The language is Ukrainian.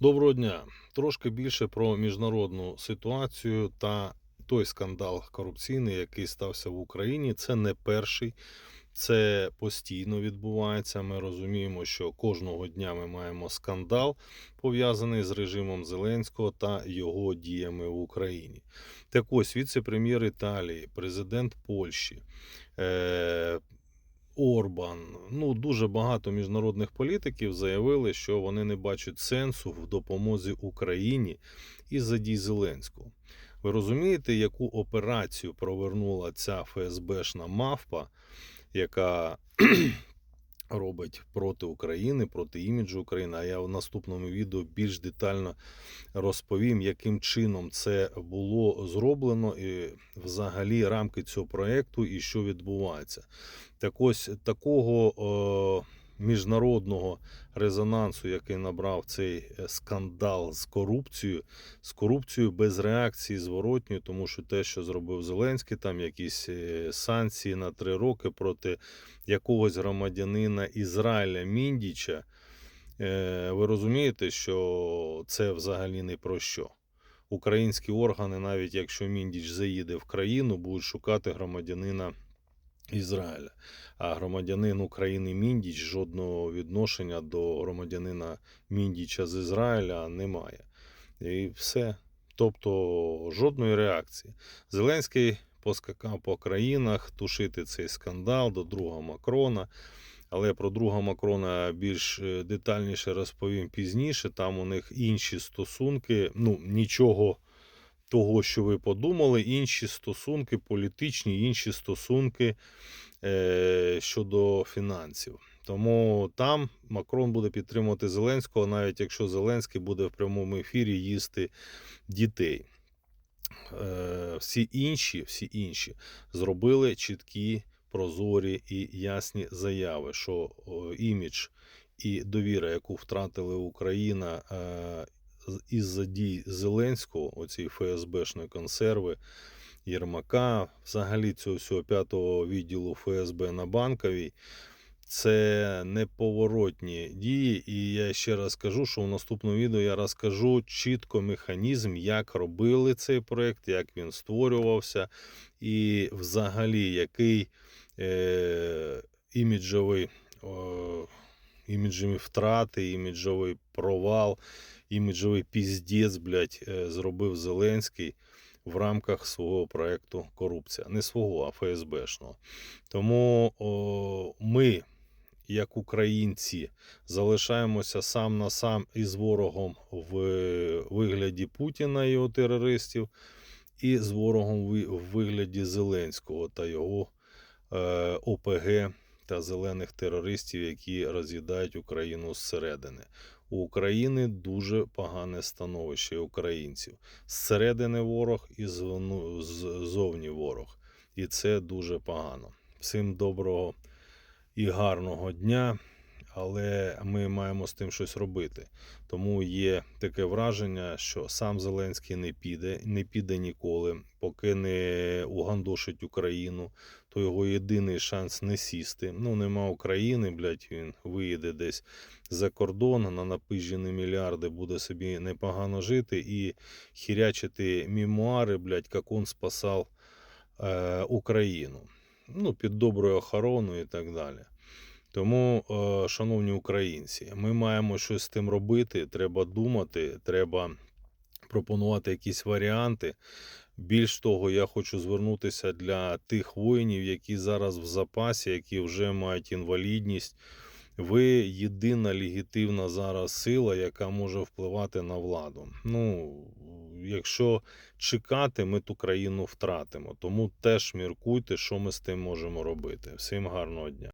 Доброго дня. Трошки більше про міжнародну ситуацію та той скандал корупційний, який стався в Україні. Це не перший, це постійно відбувається. Ми розуміємо, що кожного дня ми маємо скандал пов'язаний з режимом Зеленського та його діями в Україні. Так ось віце-прем'єр Італії, президент Польщі. Е- Орбан, ну дуже багато міжнародних політиків заявили, що вони не бачать сенсу в допомозі Україні із-за дій Зеленського. Ви розумієте, яку операцію провернула ця ФСБшна мавпа, яка робить проти України, проти іміджу України. А я в наступному відео більш детально розповім, яким чином це було зроблено, і взагалі рамки цього проекту і що відбувається. Так ось такого о, міжнародного резонансу, який набрав цей е, скандал з корупцією, з корупцією без реакції зворотньої, тому що те, що зробив Зеленський, там якісь е, санкції на три роки проти якогось громадянина Ізраїля Міндіча. Е, Ви розумієте, що це взагалі не про що. Українські органи, навіть якщо Міндіч заїде в країну, будуть шукати громадянина Ізраїля. А громадянин України Міндіч жодного відношення до громадянина Міндіча з Ізраїля немає. І все. Тобто жодної реакції. Зеленський поскакав по країнах тушити цей скандал до друга Макрона. Але про друга Макрона більш е, детальніше розповім пізніше. Там у них інші стосунки. Ну, нічого того, що ви подумали, інші стосунки, політичні, інші стосунки е, щодо фінансів. Тому там Макрон буде підтримувати Зеленського, навіть якщо Зеленський буде в прямому ефірі їсти дітей. Е, всі інші, всі інші зробили чіткі, прозорі і ясні заяви, що імідж і довіра, яку втратила Україна е, із-за дій Зеленського, оці ФСБшної консерви, Єрмака, взагалі цього всього п'ятого відділу ФСБ на банковій. Це неповоротні дії, і я ще раз кажу, що в наступному відео я розкажу чітко механізм, як робили цей проект, як він створювався, і взагалі який е, іміджовий, о, іміджові втрати, іміджовий провал, іміджовий піздець, блядь, е, зробив Зеленський в рамках свого проекту Корупція. Не свого, а ФСБшного. Тому о, ми, як українці, залишаємося сам на сам із ворогом в вигляді Путіна і його терористів, і з ворогом в вигляді Зеленського та його е, ОПГ та зелених терористів, які роз'їдають Україну зсередини. У України дуже погане становище українців. Зсередини ворог і ззовні ворог. І це дуже погано. Всім доброго і гарного дня, але ми маємо з тим щось робити. Тому є таке враження, що сам Зеленський не піде, не піде ніколи, поки не угандошить Україну, то його єдиний шанс не сісти. Ну, нема України, блядь, він виїде десь за кордон на напижені мільярди, буде собі непогано жити і хірячити мемуари, блядь, як він спасав е, Україну. Ну, під доброю охороною і так далі. Тому, е, шановні українці, ми маємо щось з тим робити. Треба думати, треба пропонувати якісь варіанти. Більш того, я хочу звернутися для тих воїнів, які зараз в запасі, які вже мають інвалідність. Ви єдина легітимна зараз сила, яка може впливати на владу. Ну, якщо чекати, ми ту країну втратимо. Тому теж міркуйте, що ми з тим можемо робити. Всім гарного дня.